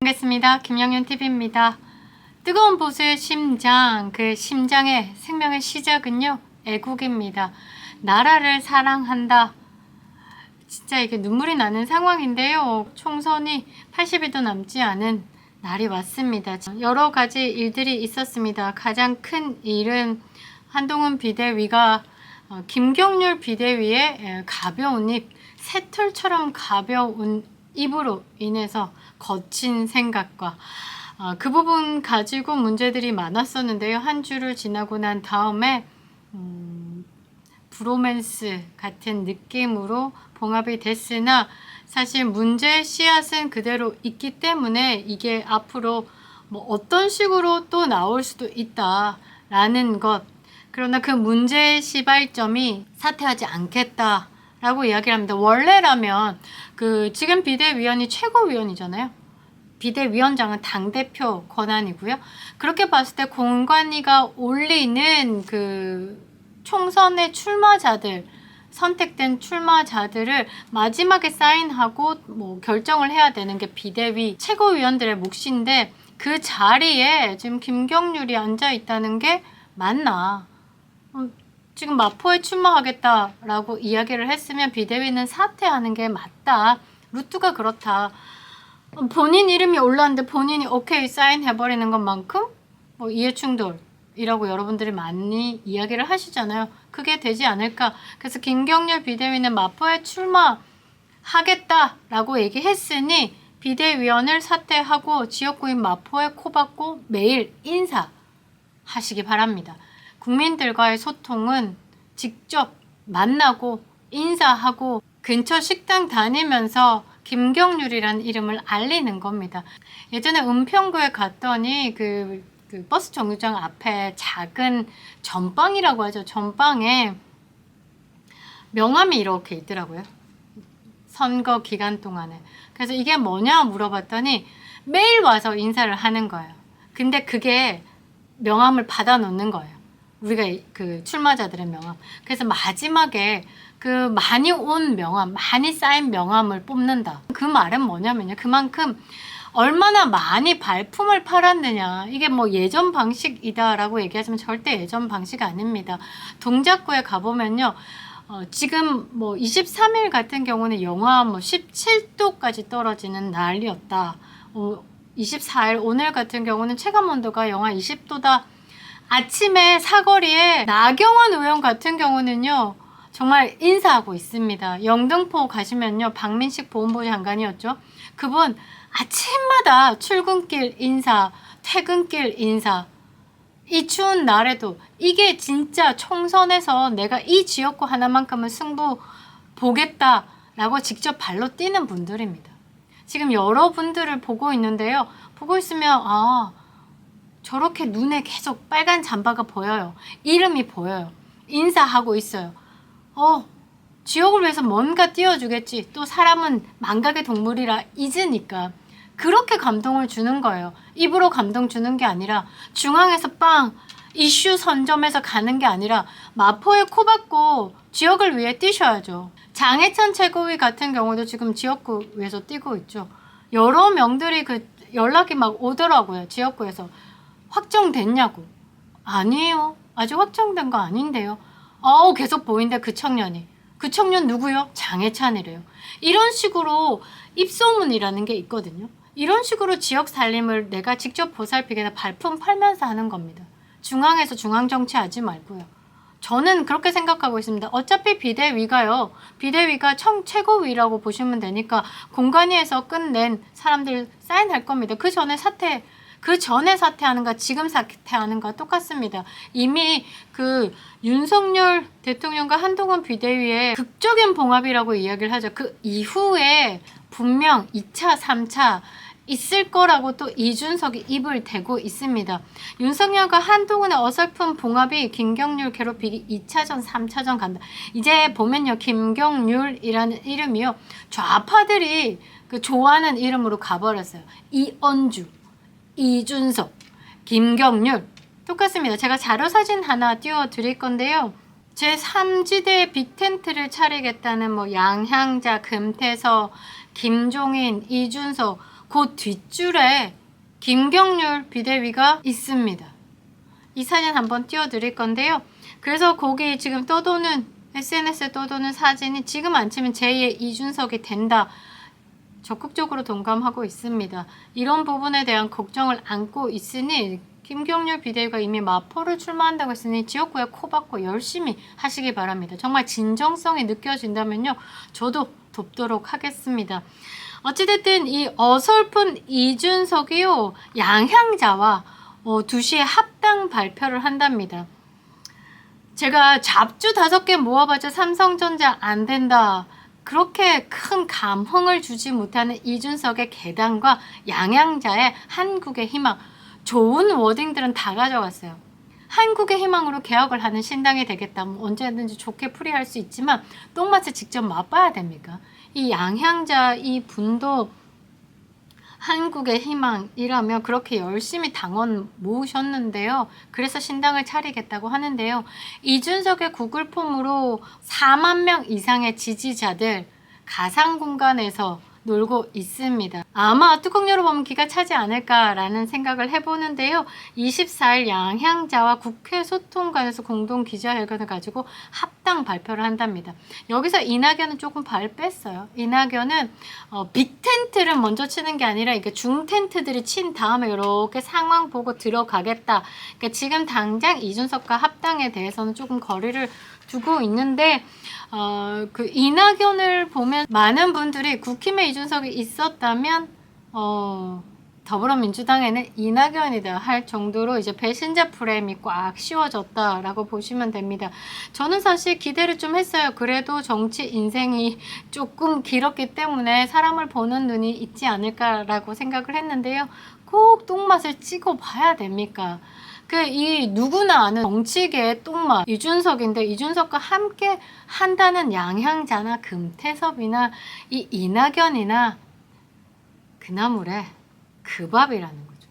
반갑습니다. 김영윤 TV입니다. 뜨거운 보수의 심장, 그 심장의 생명의 시작은요, 애국입니다. 나라를 사랑한다. 진짜 이게 눈물이 나는 상황인데요. 총선이 80일도 남지 않은 날이 왔습니다. 여러 가지 일들이 있었습니다. 가장 큰 일은 한동훈 비대위가 어, 김경률 비대위의 에, 가벼운 입, 새털처럼 가벼운 입으로 인해서 거친 생각과 어, 그 부분 가지고 문제들이 많았었는데요. 한 주를 지나고 난 다음에 음, 브로맨스 같은 느낌으로 봉합이 됐으나 사실 문제의 씨앗은 그대로 있기 때문에 이게 앞으로 뭐 어떤 식으로 또 나올 수도 있다라는 것 그러나 그 문제의 시발점이 사퇴하지 않겠다 라고 이야기를 합니다. 원래라면 그 지금 비대위원이 최고위원이잖아요. 비대위원장은 당대표 권한이고요. 그렇게 봤을 때 공관위가 올리는 그 총선의 출마자들, 선택된 출마자들을 마지막에 사인하고 뭐 결정을 해야 되는 게 비대위 최고위원들의 몫인데 그 자리에 지금 김경률이 앉아 있다는 게 맞나? 어, 지금 마포에 출마하겠다라고 이야기를 했으면 비대위는 사퇴하는 게 맞다. 루트가 그렇다. 어, 본인 이름이 올랐는데 본인이 오케이 사인해버리는 것만큼 뭐 이해충돌이라고 여러분들이 많이 이야기를 하시잖아요. 그게 되지 않을까. 그래서 김경률 비대위는 마포에 출마하겠다라고 얘기했으니 비대위원을 사퇴하고 지역구인 마포에 코박고 매일 인사하시기 바랍니다. 국민들과의 소통은 직접 만나고 인사하고 근처 식당 다니면서 김경률이라는 이름을 알리는 겁니다. 예전에 은평구에 갔더니 그, 그 버스 정류장 앞에 작은 전방이라고 하죠. 전방에 명함이 이렇게 있더라고요. 선거 기간 동안에. 그래서 이게 뭐냐 물어봤더니 매일 와서 인사를 하는 거예요. 근데 그게 명함을 받아 놓는 거예요. 우리가 이- 그 출마자들의 명함. 그래서 마지막에 그 많이 온 명함, 많이 쌓인 명함을 뽑는다. 그 말은 뭐냐면요. 그만큼 얼마나 많이 발품을 팔았느냐. 이게 뭐 예전 방식이다라고 얘기하지만 절대 예전 방식 아닙니다. 동작구에 가보면요. 어, 지금 뭐 23일 같은 경우는 영하 뭐 17도까지 떨어지는 날이었다. 어, 24일 오늘 같은 경우는 체감 온도가 영하 20도다. 아침에 사거리에 나경원 의원 같은 경우는요. 정말 인사하고 있습니다. 영등포 가시면요. 박민식 보훈부 장관이었죠. 그분 아침마다 출근길 인사, 퇴근길 인사. 이 추운 날에도 이게 진짜 총선에서 내가 이 지역구 하나만큼은 승부 보겠다라고 직접 발로 뛰는 분들입니다. 지금 여러분들을 보고 있는데요. 보고 있으면 아 저렇게 눈에 계속 빨간 잠바가 보여요. 이름이 보여요. 인사하고 있어요. 어, 지역을 위해서 뭔가 띄워주겠지. 또 사람은 망각의 동물이라 잊으니까. 그렇게 감동을 주는 거예요. 입으로 감동 주는 게 아니라 중앙에서 빵 이슈 선점해서 가는 게 아니라 마포에 코박고 지역을 위해 뛰셔야죠. 장해찬 최고위 같은 경우도 지금 지역구에서 뛰고 있죠. 여러 명들이 그 연락이 막 오더라고요. 지역구에서 확정됐냐고. 아니에요. 아직 확정된 거 아닌데요. 어우 계속 보인대 그 청년이. 그 청년 누구요? 장해찬이래요. 이런 식으로 입소문이라는 게 있거든요. 이런 식으로 지역 살림을 내가 직접 보살피게 발품 팔면서 하는 겁니다. 중앙에서 중앙 정치하지 말고요. 저는 그렇게 생각하고 있습니다. 어차피 비대위가요. 비대위가 청 최고위라고 보시면 되니까 공관위에서 끝낸 사람들 사인할 겁니다. 그 전에 사퇴 그 전에 사퇴하는가 지금 사퇴하는가 똑같습니다. 이미 그 윤석열 대통령과 한동훈 비대위의 극적인 봉합이라고 이야기를 하죠. 그 이후에 분명 2차, 3차 있을 거라고 또 이준석이 입을 대고 있습니다. 윤석열과 한동훈의 어설픈 봉합이 김경률 괴롭히기 2차전, 3차전 간다. 이제 보면요. 김경률이라는 이름이요. 좌파들이 그 좋아하는 이름으로 가버렸어요. 이언주. 이준석, 김경률 똑같습니다. 제가 자료 사진 하나 띄워 드릴 건데요. 제 3지대 빅텐트를 차리겠다는 뭐 양향자, 금태서, 김종인, 이준석 그 뒷줄에 김경률 비대위가 있습니다. 이 사진 한번 띄워 드릴 건데요. 그래서 거기 지금 떠도는 SNS에 떠도는 사진이 지금 안 치면 제2의 이준석이 된다. 적극적으로 동감하고 있습니다. 이런 부분에 대한 걱정을 안고 있으니 김경률 비대위가 이미 마포를 출마한다고 했으니 지역구에 코박고 열심히 하시기 바랍니다. 정말 진정성이 느껴진다면요. 저도 돕도록 하겠습니다. 어찌됐든 이 어설픈 이준석이요. 양향자와 어, 2시에 합당 발표를 한답니다. 제가 잡주 다섯 개 모아봤자 삼성전자 안 된다. 그렇게 큰 감흥을 주지 못하는 이준석의 계단과 양양자의 한국의 희망. 좋은 워딩들은 다 가져갔어요. 한국의 희망으로 개혁을 하는 신당이 되겠다면 언제든지 좋게 풀이할 수 있지만 똥맛을 직접 맛봐야 됩니까? 이 양향자 이 분도 한국의 희망이라며 그렇게 열심히 당원 모으셨는데요. 그래서 신당을 차리겠다고 하는데요. 이준석의 구글 폼으로 4만 명 이상의 지지자들 가상 공간에서 놀고 있습니다. 아마 뚜껑 열어보면 기가 차지 않을까라는 생각을 해보는데요. 24일 양향자와 국회 소통관에서 공동 기자회견을 가지고 합당 발표를 한답니다. 여기서 이낙연은 조금 발 뺐어요. 이낙연은 어, 빅 텐트를 먼저 치는 게 아니라 이게 중 텐트들이 친 다음에 이렇게 상황 보고 들어가겠다. 그러니까 지금 당장 이준석과 합당에 대해서는 조금 거리를 두고 있는데 어, 그 이낙연을 보면 많은 분들이 국힘에 이준석이 있었다면 어, 더불어민주당에는 이낙연이다 할 정도로 이제 배신자 프레임이 꽉 씌워졌다라고 보시면 됩니다. 저는 사실 기대를 좀 했어요. 그래도 정치 인생이 조금 길었기 때문에 사람을 보는 눈이 있지 않을까라고 생각을 했는데요. 꼭 똥맛을 찍어 봐야 됩니까? 그이 누구나 아는 정치계의 똥맛 이준석인데 이준석과 함께 한다는 양향자나 금태섭이나 이 이낙연이나 그 나물에 그 밥이라는 거죠.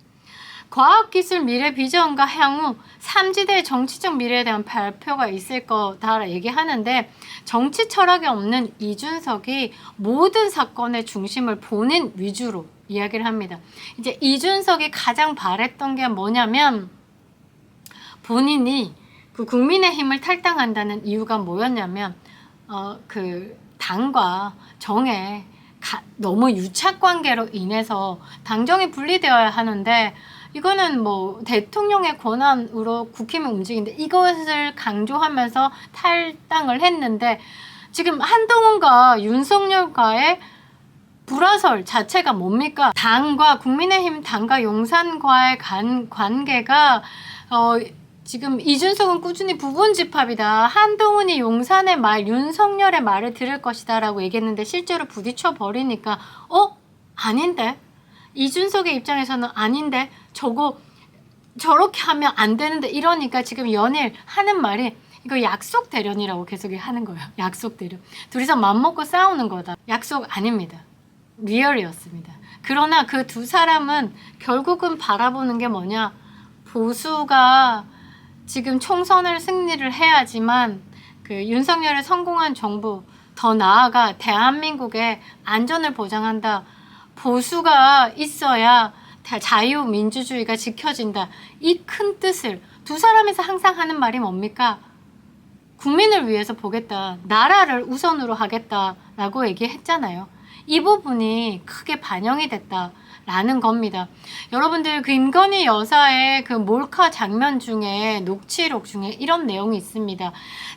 과학기술 미래 비전과 향후 3지대 정치적 미래에 대한 발표가 있을 거다 얘기하는데 정치 철학이 없는 이준석이 모든 사건의 중심을 본인 위주로 이야기를 합니다. 이제 이준석이 가장 바랬던 게 뭐냐면 본인이 그 국민의 힘을 탈당한다는 이유가 뭐였냐면 어 그 당과 정의 가, 너무 유착 관계로 인해서 당정이 분리되어야 하는데 이거는 뭐 대통령의 권한으로 국힘이 움직이는데 이것을 강조하면서 탈당을 했는데 지금 한동훈과 윤석열과의 불화설 자체가 뭡니까? 당과 국민의힘 당과 용산과의 간, 관계가 어, 지금 이준석은 꾸준히 부분 집합이다. 한동훈이 용산의 말, 윤석열의 말을 들을 것이다 라고 얘기했는데 실제로 부딪혀 버리니까 어? 아닌데? 이준석의 입장에서는 아닌데 저거 저렇게 하면 안 되는데 이러니까 지금 연일 하는 말이 이거 약속 대련이라고 계속 하는 거예요. 약속 대련. 둘이서 맘먹고 싸우는 거다. 약속 아닙니다. 리얼이었습니다. 그러나 그 두 사람은 결국은 바라보는 게 뭐냐? 보수가 지금 총선을 승리를 해야지만 그 윤석열의 성공한 정부 더 나아가 대한민국의 안전을 보장한다. 보수가 있어야 자유민주주의가 지켜진다. 이 큰 뜻을 두 사람에서 항상 하는 말이 뭡니까? 국민을 위해서 보겠다. 나라를 우선으로 하겠다라고 얘기했잖아요. 이 부분이 크게 반영이 됐다. 라는 겁니다. 여러분들 그 임건희 여사의 그 몰카 장면 중에 녹취록 중에 이런 내용이 있습니다.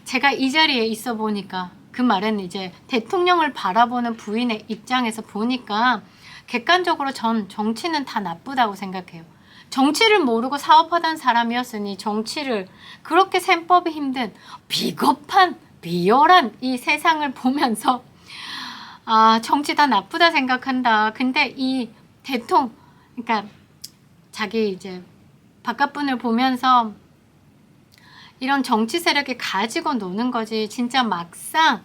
제가 이 자리에 있어 보니까 그 말은 이제 대통령을 바라보는 부인의 입장에서 보니까 객관적으로 전 정치는 다 나쁘다고 생각해요. 정치를 모르고 사업하던 사람이었으니 정치를 그렇게 셈법이 힘든 비겁한 비열한 이 세상을 보면서 아 정치 다 나쁘다 생각한다. 근데 이 대통 그러니까 자기 이제 바깥 분을 보면서 이런 정치 세력이 가지고 노는 거지 진짜 막상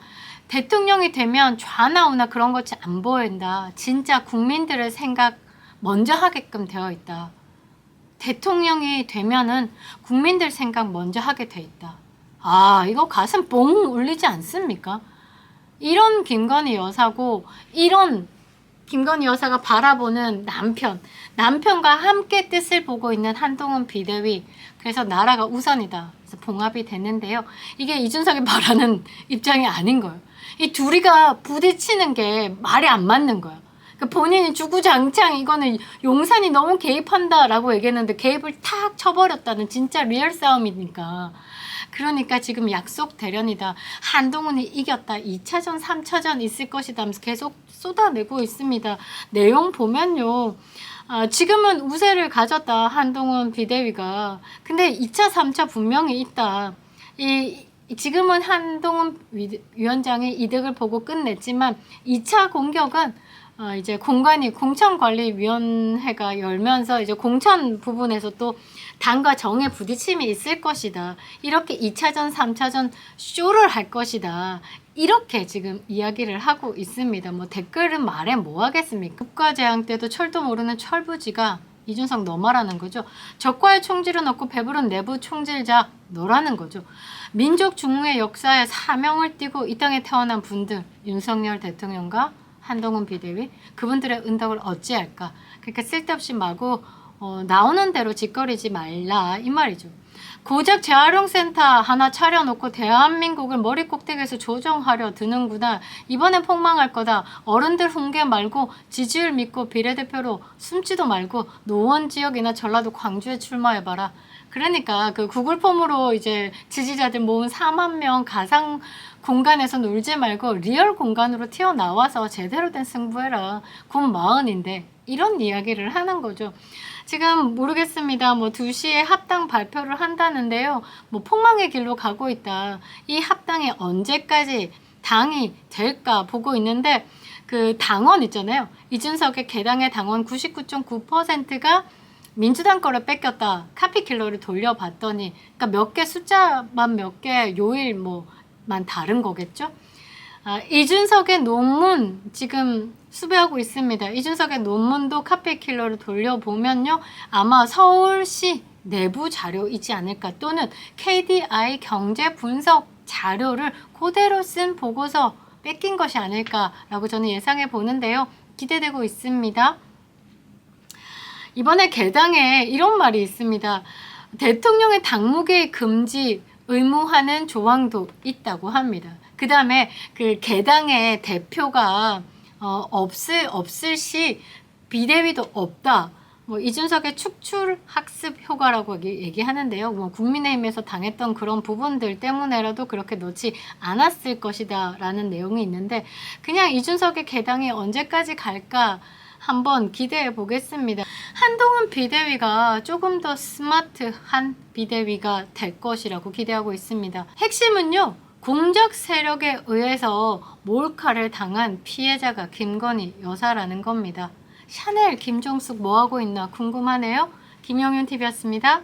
대통령이 되면 좌나 우나 그런 것이 안 보인다. 진짜 국민들의 생각 먼저 하게끔 되어 있다. 대통령이 되면은 국민들 생각 먼저 하게 돼 있다. 아, 이거 가슴 뽕 울리지 않습니까? 이런 김건희 여사고, 이런 김건희 여사가 바라보는 남편, 남편과 함께 뜻을 보고 있는 한동훈 비대위. 그래서 나라가 우선이다. 그래서 봉합이 됐는데요. 이게 이준석이 바라는 입장이 아닌 거예요. 이 둘이가 부딪히는 게 말이 안 맞는 거예요. 그 본인이 주구장창 이거는 용산이 너무 개입한다라고 얘기했는데 개입을 탁 쳐버렸다는 진짜 리얼 싸움이니까. 그러니까 지금 약속 대련이다. 한동훈이 이겼다. 2차전, 3차전 있을 것이다. 계속 쏟아내고 있습니다. 내용 보면요. 아, 지금은 우세를 가졌다. 한동훈 비대위가. 근데 2차, 3차 분명히 있다. 이 지금은 한동훈 위- 위원장이 이득을 보고 끝냈지만 2차 공격은 어, 이제 공관위 공천관리위원회가 열면서 이제 공천 부분에서 또 당과 정의 부딪힘이 있을 것이다. 이렇게 2차전, 3차전 쇼를 할 것이다. 이렇게 지금 이야기를 하고 있습니다. 뭐 댓글은 말해 뭐 하겠습니까? 국가재앙 때도 철도 모르는 철부지가 이준석 너마라는 거죠. 적과의 총질은 없고 배부른 내부 총질자 너라는 거죠. 민족 중흥의 역사에 사명을 띠고 이 땅에 태어난 분들 윤석열 대통령과 한동훈 비대위 그분들의 은덕을 어찌할까? 그러니까 쓸데없이 마구 어, 나오는 대로 짓거리지 말라 이 말이죠. 고작 재활용센터 하나 차려놓고 대한민국을 머리 꼭대기에서 조정하려 드는구나. 이번엔 폭망할 거다. 어른들 훈계 말고 지지율 믿고 비례대표로 숨지도 말고 노원 지역이나 전라도 광주에 출마해봐라. 그러니까 그 구글 폼으로 이제 지지자들 모은 4만 명 가상 공간에서 놀지 말고 리얼 공간으로 튀어나와서 제대로 된 승부해라. 곧 마흔인데 이런 이야기를 하는 거죠. 지금 모르겠습니다. 뭐 2시에 합당 발표를 한다는데요. 뭐 폭망의 길로 가고 있다. 이 합당이 언제까지 당이 될까 보고 있는데 그 당원 있잖아요. 이준석의 개당의 당원 99.9%가 민주당 거를 뺏겼다. 카피킬러를 돌려봤더니 그러니까 몇 개 숫자만 몇 개 요일 뭐만 다른 거겠죠? 아, 이준석의 논문 지금 수배하고 있습니다. 이준석의 논문도 카피킬러를 돌려보면요. 아마 서울시 내부 자료이지 않을까 또는 KDI 경제 분석 자료를 그대로 쓴 보고서 뺏긴 것이 아닐까라고 저는 예상해 보는데요. 기대되고 있습니다. 이번에 개당에 이런 말이 있습니다. 대통령의 당무개 금지 의무화는 조항도 있다고 합니다. 그 다음에 그 개당의 대표가 어, 없을 없을 시 비대위도 없다. 뭐 이준석의 축출 학습 효과라고 얘기- 얘기하는데요. 뭐 국민의힘에서 당했던 그런 부분들 때문에라도 그렇게 놓지 않았을 것이다라는 내용이 있는데 그냥 이준석의 개당이 언제까지 갈까 한번 기대해 보겠습니다. 한동훈 비대위가 조금 더 스마트한 비대위가 될 것이라고 기대하고 있습니다. 핵심은요. 공적 세력에 의해서 몰카를 당한 피해자가 김건희 여사라는 겁니다. 샤넬 김종숙 뭐하고 있나 궁금하네요. 김영윤 TV였습니다.